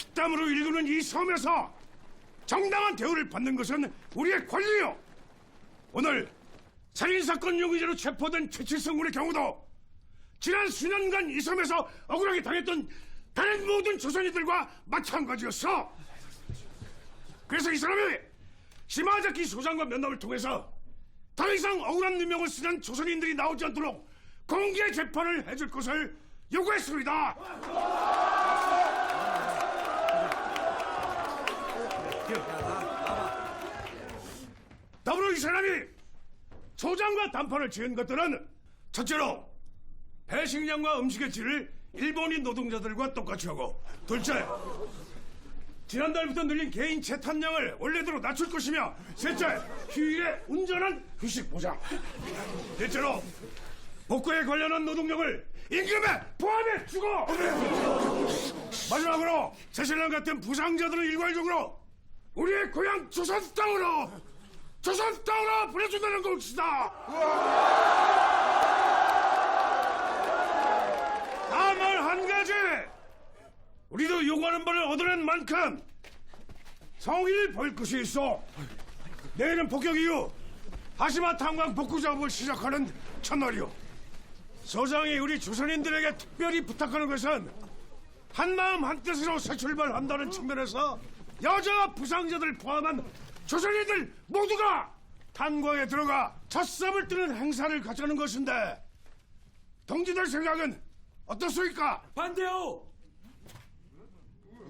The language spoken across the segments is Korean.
피땀으로 일구는 이 섬에서 정당한 대우를 받는 것은 우리의 권리요. 오늘 살인사건 용의자로 체포된 최칠성 군의 경우도 지난 수년간 이 섬에서 억울하게 당했던 다른 모든 조선인들과 마찬가지였어. 그래서 이 사람이 시마자키 소장과 면담을 통해서 더 이상 억울한 누명을 쓰는 조선인들이 나오지 않도록 공개 재판을 해줄 것을 요구했습니다. 더불어 이 사람이 소장과 담판을 지은 것들은 첫째로 배식량과 음식의 질을 일본인 노동자들과 똑같이 하고 둘째 지난달부터 늘린 개인 채탄량을 원래대로 낮출 것이며 셋째 휴일에 운전한 휴식 보장. 넷째로 복구에 관련한 노동력을 임금에 포함해 주고! 마지막으로 새신랑 같은 부상자들을 일괄적으로 우리의 고향 조선 땅으로 조선 땅으로 보내준다는 것이다. 다만 한 가지. 우리도 요구하는 바를 얻어낸 만큼 성의를 보일 것이 있어. 내일은 복격 이후 하시마 탄광 복구 작업을 시작하는 첫날이오. 서장이 우리 조선인들에게 특별히 부탁하는 것은 한마음 한뜻으로 새 출발한다는 측면에서 여자와 부상자들 포함한 조선인들 모두가 탄광에 들어가 첫 삽을 뜨는 행사를 갖자는 것인데 동지들 생각은 어떻습니까? 반대요!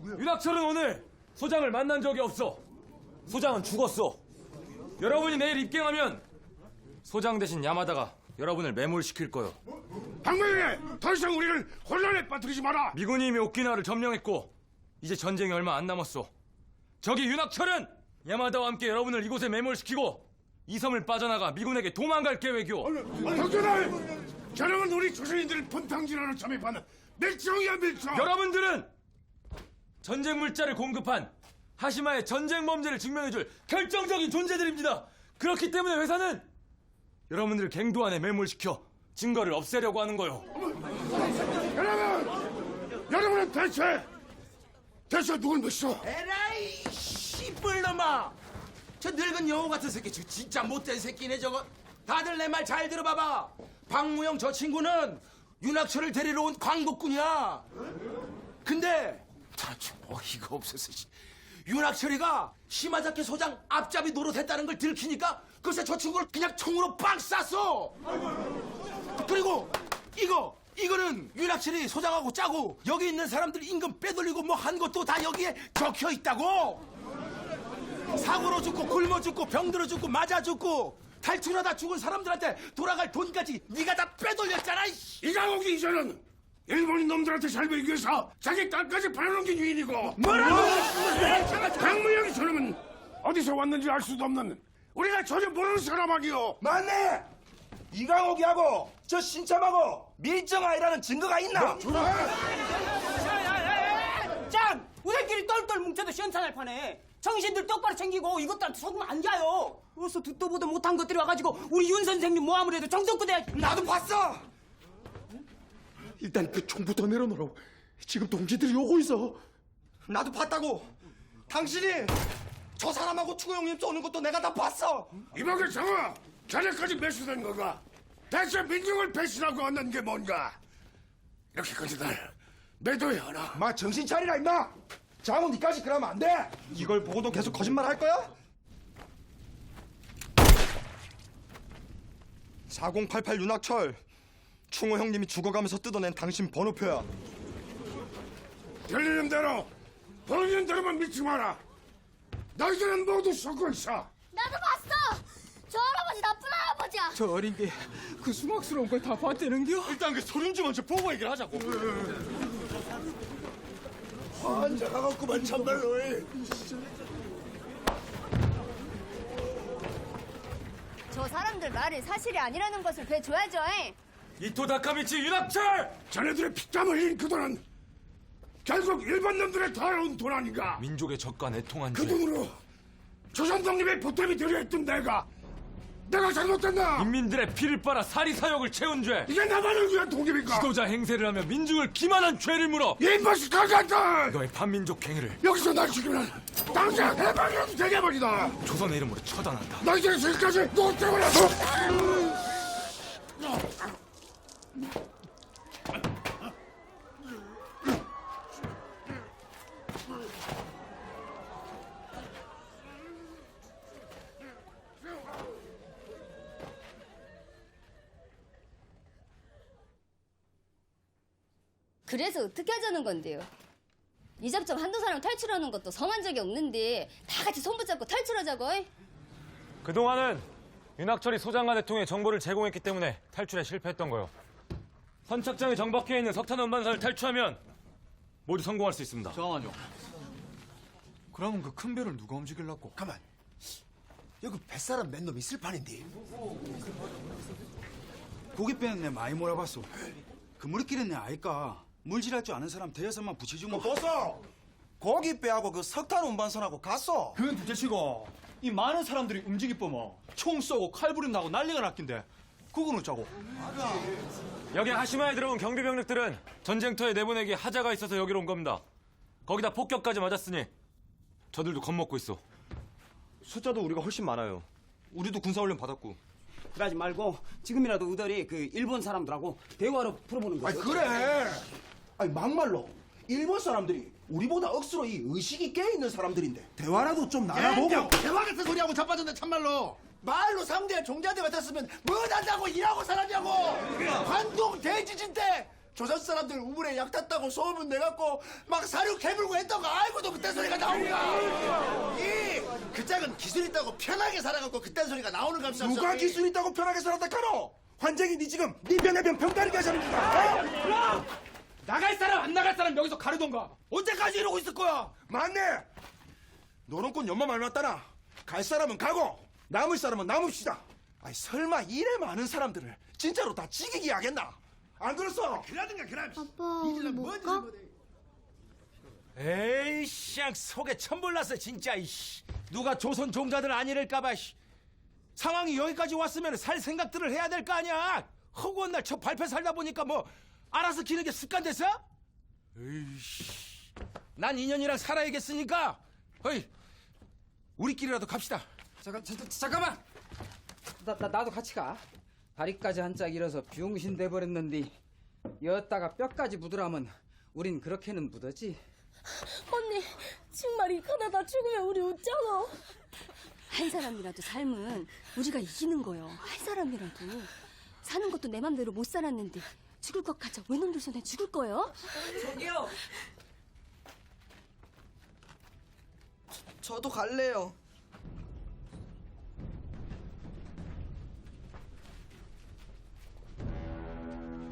윤학철은 오늘 소장을 만난 적이 없어. 소장은 죽었어. 여러분이 내일 입경하면 소장 대신 야마다가 여러분을 매몰시킬 거요. 박명희 더 이상 우리를 혼란에 빠뜨리지 마라 미군이 이미 오키나와를 점령했고 이제 전쟁이 얼마 안 남았어. 저기 윤학철은 야마다와 함께 여러분을 이곳에 매몰시키고 이 섬을 빠져나가 미군에게 도망갈 계획이오. 덕전아 저놈은 우리 조선인들을 분탕질하러 잠입하는 밀정이야 밀정 여러분들은 전쟁 물자를 공급한 하시마의 전쟁 범죄를 증명해줄 결정적인 존재들입니다. 그렇기 때문에 회사는 여러분들을 갱도 안에 매몰시켜 증거를 없애려고 하는 거요. 여러분 여러분은 대체 대체 누굴 믿어 에라이 씨뿔놈아! 저 늙은 여우 같은 새끼 저 진짜 못된 새끼네 저거. 다들 내 말 잘 들어봐봐. 박무영 저 친구는 윤학철을 데리러 온 광복군이야. 근데 다참 어이가 없어서 씨. 윤학철이가 심하자케 소장 앞잡이 노릇했다는 걸 들키니까 글쎄 저 친구를 그냥 총으로 빵 쐈어. 그리고 이거 이거는 윤학철이 소장하고 짜고 여기 있는 사람들 임금 빼돌리고 뭐 한 것도 다 여기에 적혀 있다고 사고로 죽고 굶어 죽고 병들어 죽고 맞아 죽고 탈출하다 죽은 사람들한테 돌아갈 돈까지 네가 다 빼돌렸잖아 이씨. 이강옥이 이제는 일본인 놈들한테 잘 보이기 위해서 자기 딸까지 팔아넘긴 유인이고 뭐라고 강무영이 저놈은 어디서 왔는지 알 수도 없는 우리가 전혀 모르는 사람이요 맞네! 이강옥이하고 저 신참하고 밀정아이라는 증거가 있나? 짱! 우리끼리 똘똘 뭉쳐도 시원찮을 판에 정신들 똑바로 챙기고 이것들한테 속으면 안 돼요. 어서 듣도 보도 못한 것들이 와가지고 우리 윤 선생님 해도 정성껏 해야지. 나도 봤어! 일단 그 총부터 내려놓으라고. 지금 동지들이 오고 있어. 나도 봤다고. 당신이 저 사람하고 추구 형님 쏘는 것도 내가 다 봤어. 이박의 장아 자네까지 매수된 거가 대체 민중을 배신하고 왔는 게 뭔가 이렇게까지 날 매도해 하나 마 정신 차리라 임마. 장훈 니까지 그러면 안 돼. 이걸 보고도 계속 거짓말 할 거야? 4088 윤학철 충호 형님이 죽어가면서 뜯어낸 당신 번호표야. 들리는 대로 보이는 대로만 믿지 마라 너희들은 모두 속고 있어 나도 봤어! 저 할아버지 나쁜 할아버지야! 저 어린 게 그 수막스러운 걸 다 봤대는겨? 일단 그 소륜 먼저 보고 얘기를 하자고. 환자가 갖고만 참말로 해. 저 사람들 말이 사실이 아니라는 것을 배줘야죠. 잉? 이토 다카미치 윤학철! 자네들의 피땀 흘린 그 돈은 결국 일본 놈들의 더러운 돈 아닌가 민족의 적과 내통한 그 죄. 돈으로 조선 독립의 보탬이 되려 했던 내가 내가 잘못됐나? 인민들의 피를 빨아 사리 사욕을 채운 죄 이게 나만을 위한 독립인가? 지도자 행세를 하며 민중을 기만한 죄를 물어 이 임바시카한테 너의 반민족 행위를 여기서 날 죽이면 당장 해방이라도 되게 해버리다. 조선의 이름으로 처단한다 나 이제 지금까지 너 때문에 그래서 어떻게 하자는 건데요? 이 잡점 한두 사람 탈출하는 것도 성한 적이 없는데 다 같이 손 붙잡고 탈출하자고. 그동안은 윤학철이 소장관을 통해 정보를 제공했기 때문에 탈출에 실패했던 거요 선착장에 정박해 있는 석탄 운반선을 탈출하면 모두 성공할 수 있습니다 잠깐만요. 그러면 그 큰 배를 누가 움직일라고? 가만. 여기 뱃사람 맨 놈 있을 판인데. 고기 빼는 내 많이 몰아봤어. 그 물끼리 내 아이까 물질할 줄 아는 사람 대여섯만 붙여주면 보소. 고기 빼하고 그 석탄 운반선하고 갔어. 그건 둘째치고 이 많은 사람들이 움직일 뻔뭐 총 쏘고 칼부림 나고 난리가 났긴데 그건 어쩌고? 여기 하시마에 들어온 경비 병력들은 전쟁터에 내보내기 하자가 있어서 여기로 온 겁니다 거기다 폭격까지 맞았으니 저들도 겁먹고 있어 숫자도 우리가 훨씬 많아요. 우리도 군사훈련 받았고 그러지 말고 지금이라도 우덜이 그 일본 사람들하고 대화로 풀어보는 거죠. 그래. 아니 막말로 일본 사람들이 우리보다 억수로 이 의식이 깨 있는 사람들인데 대화라도 좀 나눠보고. 대화 같은 소리하고 자빠졌네 참말로. 말로 상대 종자들 같았으면 뭐 한다고 일하고 살았냐고. 관동 대지진 때 조선 사람들 우물에 약 탔다고 소문 내갖고 막 사료 개물고 했던 거 알고도 그딴 소리가 나오니까. 이그 짝은 기술 있다고 편하게 살아갖고 그딴 소리가 나오는 감사. 누가 기술 있다고 편하게 살았다 카노? 환장이 니 지금 니 변에 변 병다리게 하자는 나갈 사람 안 나갈 사람 여기서 가르던가. 언제까지 이러고 있을 거야? 맞네. 노론꾼 연마 말 맞다나. 갈 사람은 가고 남을 사람은 남읍시다. 아니 설마 이래 많은 사람들을 진짜로 다 지기게 하겠나? 안 그렇소? 그러든가 그럼. 아빠, 우리 못 가? 에이, 쌍 속에 천불났어 진짜. 이씨. 누가 조선 종자들 아니랄까봐. 씨. 상황이 여기까지 왔으면 살 생각들을 해야 될 거 아니야. 허구한 날 저 발표 살다 보니까 뭐 알아서 기는 게 습관 됐어? 에이씨. 난 인연이랑 살아야겠으니까. 어이, 우리끼리라도 갑시다. 잠깐, 잠, 잠깐만. 나, 나 나도 같이 가. 다리까지 한짝 잃어서 병신 돼버렸는데 여었다가 뼈까지 묻으라면 우린 그렇게는 묻었지. 언니, 정말 이 가나다 죽으면 우리 웃잖아. 한 사람이라도 삶은 우리가 이기는 거요. 한 사람이라도. 사는 것도 내 맘대로 못 살았는데 죽을 것 같아 외놈들 손에 죽을 거요? 저기요. 저도 갈래요.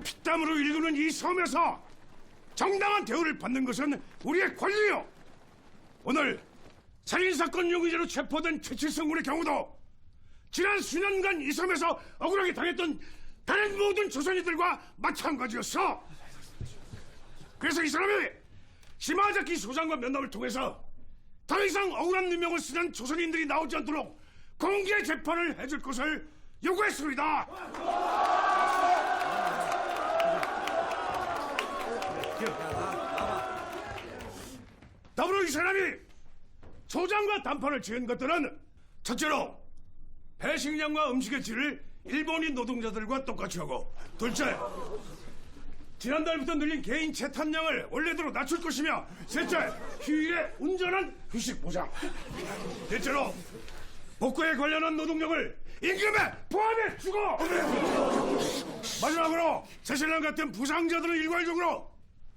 피땀으로 일구는 이 섬에서 정당한 대우를 받는 것은 우리의 권리요. 오늘 살인 사건 용의자로 체포된 최칠성 군의 경우도 지난 수년간 이 섬에서 억울하게 당했던 다른 모든 조선인들과 마찬가지였어. 그래서 이 사람이 시마자키 소장과 면담을 통해서 더 이상 억울한 누명을 쓰는 조선인들이 나오지 않도록 공개 재판을 해줄 것을 요구했습니다. 더불어 이 사람이 소장과 담판을 지은 것들은 첫째로 배식량과 음식의 질을 일본인 노동자들과 똑같이 하고 둘째 지난달부터 늘린 개인 채탄량을 원래대로 낮출 것이며 셋째 휴일에 운전한 휴식 보장 넷째로 복구에 관련한 노동력을 임금에 포함해 주고 마지막으로 제신랑 같은 부상자들을 일괄적으로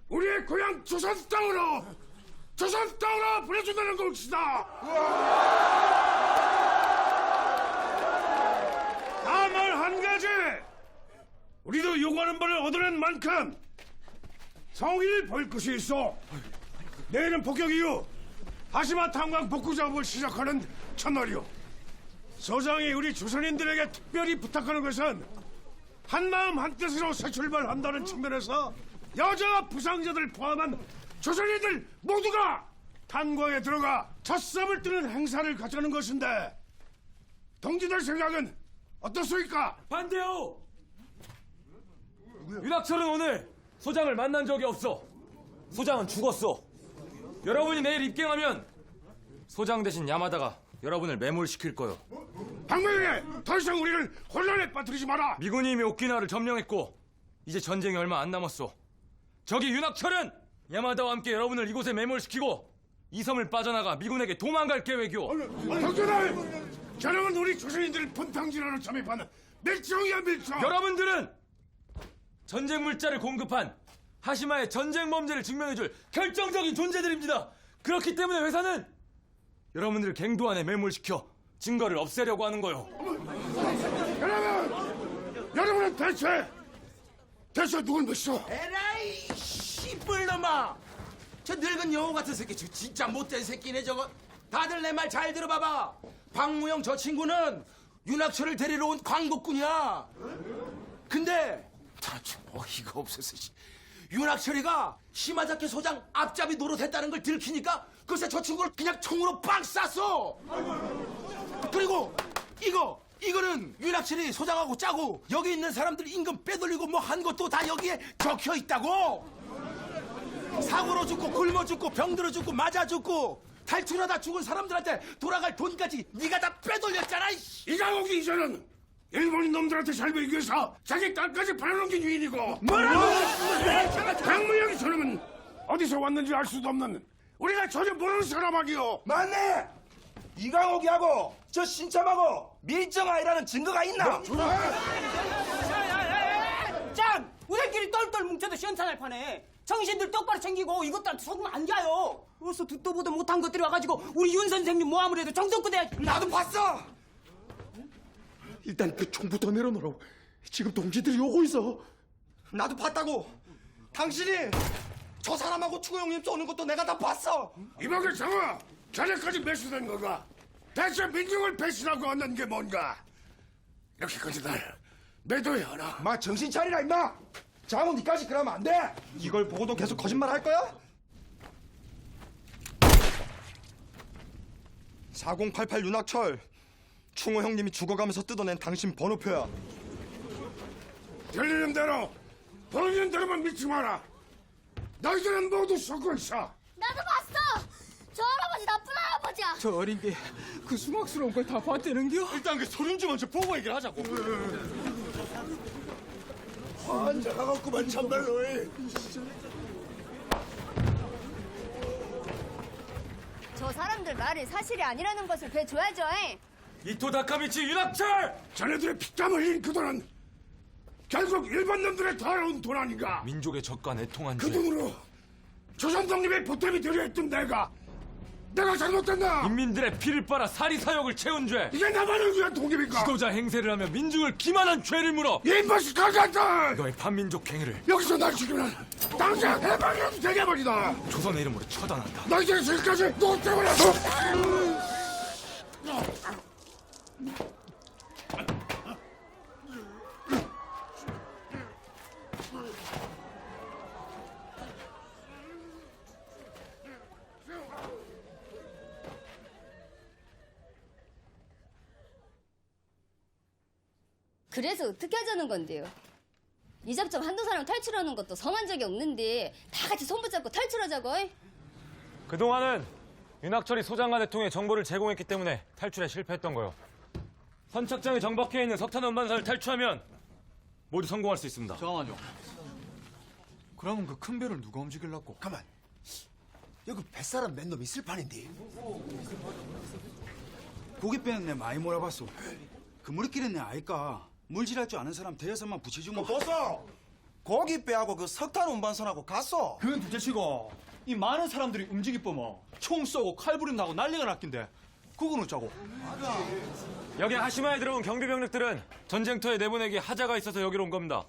우리의 고향 조선 땅으로 조선 땅으로 보내준다는 것이다. 다만 한 가지 우리도 요구하는 바를 얻어낸 만큼 성의를 보일 것이 있어. 내일은 폭격 이후 하시마 탄광 복구 작업을 시작하는 첫날이오. 서장이 우리 조선인들에게 특별히 부탁하는 것은 한마음 한뜻으로 새 출발한다는 측면에서 여자와 부상자들 포함한 조선인들 모두가 탄광에 들어가 첫삽을 뜨는 행사를 갖자는 것인데 동지들 생각은 어떻습니까? 반대요! 윤학철은 오늘 소장을 만난 적이 없어. 소장은 죽었어. 여러분이 내일 입경하면 소장 대신 야마다가 여러분을 매몰시킬 거요. 박명희, 더 이상 우리를 혼란에 빠뜨리지 마라. 미군이 이미 오키나와를 점령했고 이제 전쟁이 얼마 안 남았어. 저기 윤학철은 야마다와 함께 여러분을 이곳에 매몰시키고 이 섬을 빠져나가 미군에게 도망갈 계획이오. 덕전을 저놈은 우리 조선인들을 분탕질하러 잠입하는 밀정이야 밀정. 여러분들은 전쟁 물자를 공급한 하시마의 전쟁 범죄를 증명해줄 결정적인 존재들입니다. 그렇기 때문에 회사는 여러분들을 갱도 안에 매몰시켜 증거를 없애려고 하는 거요. 여러분, 여러분은 대체 대체 누굴 믿어? 에라이 씨뿔 놈아 저 늙은 여우 같은 새끼 저 진짜 못된 새끼네 저거 다들 내 말 잘 들어봐봐 박무영 저 친구는 윤학철을 데리러 온 광복군이야 근데 나좀 어이가 없어서 씨. 윤학철이가 시마자키 소장 앞잡이 노릇했다는 걸 들키니까 글쎄 저 친구를 그냥 총으로 빵 쐈어 그리고 이거 이거는 윤학철이 소장하고 짜고 여기 있는 사람들 임금 빼돌리고 뭐 한 것도 다 여기에 적혀 있다고 사고로 죽고 굶어 죽고 병들어 죽고 맞아 죽고 탈출하다 죽은 사람들한테 돌아갈 돈까지 네가 다 빼돌렸잖아 이 씨. 이강옥이 이전은 일본인 놈들한테 잘 보이기 위해서 자기 딸까지 팔아넘긴 유인이고 뭐라고 강무영이 저놈은 어디서 왔는지 알 수도 없는 우리가 전혀 모르는 사람이요. 맞네. 이강옥이하고 저 신참하고 밀정아이라는 증거가 있나? 짱! 우리끼리 똘똘 뭉쳐도 시원찮을 판에 정신들 똑바로 챙기고 이것들한테 속으면 안 돼요. 어서 듣도 보도 못한 것들이 와가지고 우리 윤 선생님 뭐 아무래도 정성껏 해야지. 나도 봤어. 일단 그 총부터 내려놓으라고. 지금 동지들이 오고 있어. 나도 봤다고. 당신이 저 사람하고 추구 형님 쏘는 것도 내가 다 봤어. 이방의 장아, 자네까지 매수된 거가 대체 민중을 배신하고 얻는 게 뭔가? 이렇게까지 날 매도해 하나. 마 정신 차리라 임마. 장훈 니까지 그러면 안 돼. 이걸 보고도 계속 거짓말 할 거야? 4088 윤학철 충호 형님이 죽어가면서 뜯어낸 당신 번호표야. 들리는 대로 보이는 대로만 믿지 마라. 너희들은 모두 속고 있어. 나도 봤어. 저 할아버지 나쁜 할아버지야. 저 어린 게그 수막스러운 걸 다 봤대는겨? 일단 그 소륜 좀 먼저 보고 얘기를 하자고. 환자가 갖고만 참말로. 저 사람들 말이 사실이 아니라는 것을 배줘야죠. 이토 다카미치 윤학철! 자네들의 피땀 흘린 그 돈은 결국 일본 놈들의 더러운 돈 아닌가? 민족의 적과 내통한 그 죄. 돈으로 조선 독립의 보탬이 되려 했던 내가 내가 잘못됐나? 인민들의 피를 빨아 사리 사욕을 채운 죄. 이게 나만을 위한 독립인가? 지도자 행세를 하며 민중을 기만한 죄를 물어. 가겠다! 너의 반민족 행위를 여기서 날 죽이면 당장 해방이라도 되게 버리다! 조선의 이름으로 처단한다. 너희들이 지금까지 누구 때문에 그래서 어떻게 하자는 건데요? 이 잡점 한두 사람 탈출하는 것도 성한 적이 없는데 다 같이 손 붙잡고 탈출하자고. 그동안은 윤학철이 소장과 대통에 정보를 제공했기 때문에 탈출에 실패했던 거요. 선착장에 정박해 있는 석탄 원반선을 탈출하면 모두 성공할 수 있습니다. 잠깐만요. 그러면 그 큰 배를 누가 움직이려고? 가만. 여기 뱃사람 몇놈 있을 판인데. 고깃배는 내 많이 몰아봤어. 그 무리끼리는 내 아이까. 물질할 줄 아는 사람 대여섯만 붙여주면 보소. 고기 빼하고 그 석탄 운반선하고 갔어. 그건 둘째치고 이 많은 사람들이 움직이 뻔마 총 쏘고 칼부림 나고 난리가 났긴데 그건 어쩌고? 여기 하시마에 들어온 경비병력들은 전쟁터에 내보내기 하자가 있어서 여기로 온 겁니다.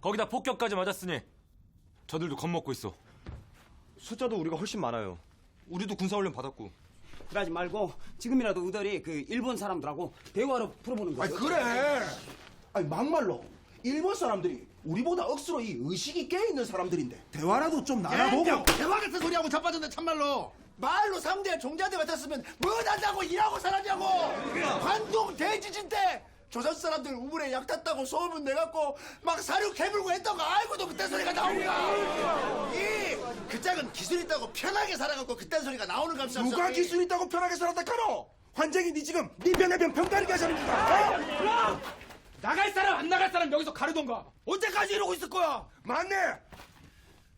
거기다 폭격까지 맞았으니 저들도 겁먹고 있어. 숫자도 우리가 훨씬 많아요. 우리도 군사훈련 받았고. 그러지 말고 지금이라도 우덜이 그 일본 사람들하고 대화로 풀어보는 거죠. 아니 그래. 아니 막말로 일본 사람들이 우리보다 억수로 이 의식이 깨 있는 사람들인데 대화라도 좀 나눠보고. 대화 같은 소리하고 자빠졌네 참말로 말로 상대 종자들 같았으면 뭐 한다고 일하고 살았냐고 관동 대지진 때 조선 사람들 우물에 약 탔다고 소문 내갖고 막 사료 캐물고 했던 거 알고도 그딴 소리가 나오니까 이그 짝은 기술 있다고 편하게 살아갖고 그딴 소리가 나오는 감사 누가 기술 있다고 편하게 살았다 카노? 환장이 네 지금 네 변의 변 평가리게 하자니까 어? 나갈 사람 안 나갈 사람 여기서 가르던가. 언제까지 이러고 있을 거야? 맞네.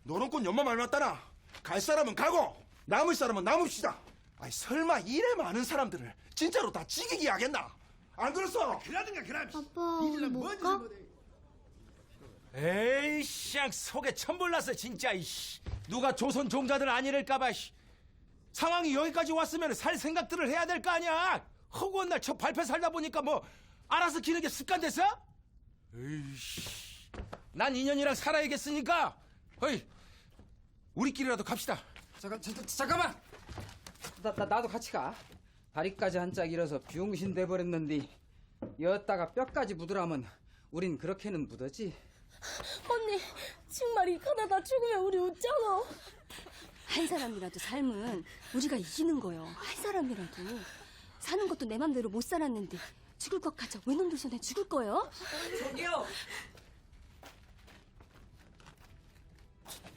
너는 곧 연마 말랐다나. 갈 사람은 가고 남을 사람은 남읍시다. 아이 설마 이래 많은 사람들을 진짜로 다 지기게 하겠나? 안 그렇소? 그러든가 그럼. 아빠 우리 못 가? 에이씨, 속에 천불 났어 진짜. 이씨. 누가 조선 종자들 아니랄까봐. 씨. 상황이 여기까지 왔으면 살 생각들을 해야 될 거 아니야. 허구한 날 저 발표 살다 보니까 뭐 알아서 기는 게 습관 됐어? 에이씨. 난 인연이랑 살아야겠으니까. 어이, 우리끼리라도 갑시다. 잠깐 자, 자, 잠깐만. 나, 나 나도 같이 가. 다리까지 한짝 잃어서 병신 돼 버렸는데 여다가 뼈까지 묻으라면 우린 그렇게는 묻었지. 언니 정말 이 가나다 죽으면 우리 웃잖아. 한 사람이라도 삶은 우리가 이기는 거요. 한 사람이라도 사는 것도 내 맘대로 못 살았는데 죽을 것 같아 외놈들 손에 죽을 거요? 저기요.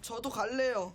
저도 갈래요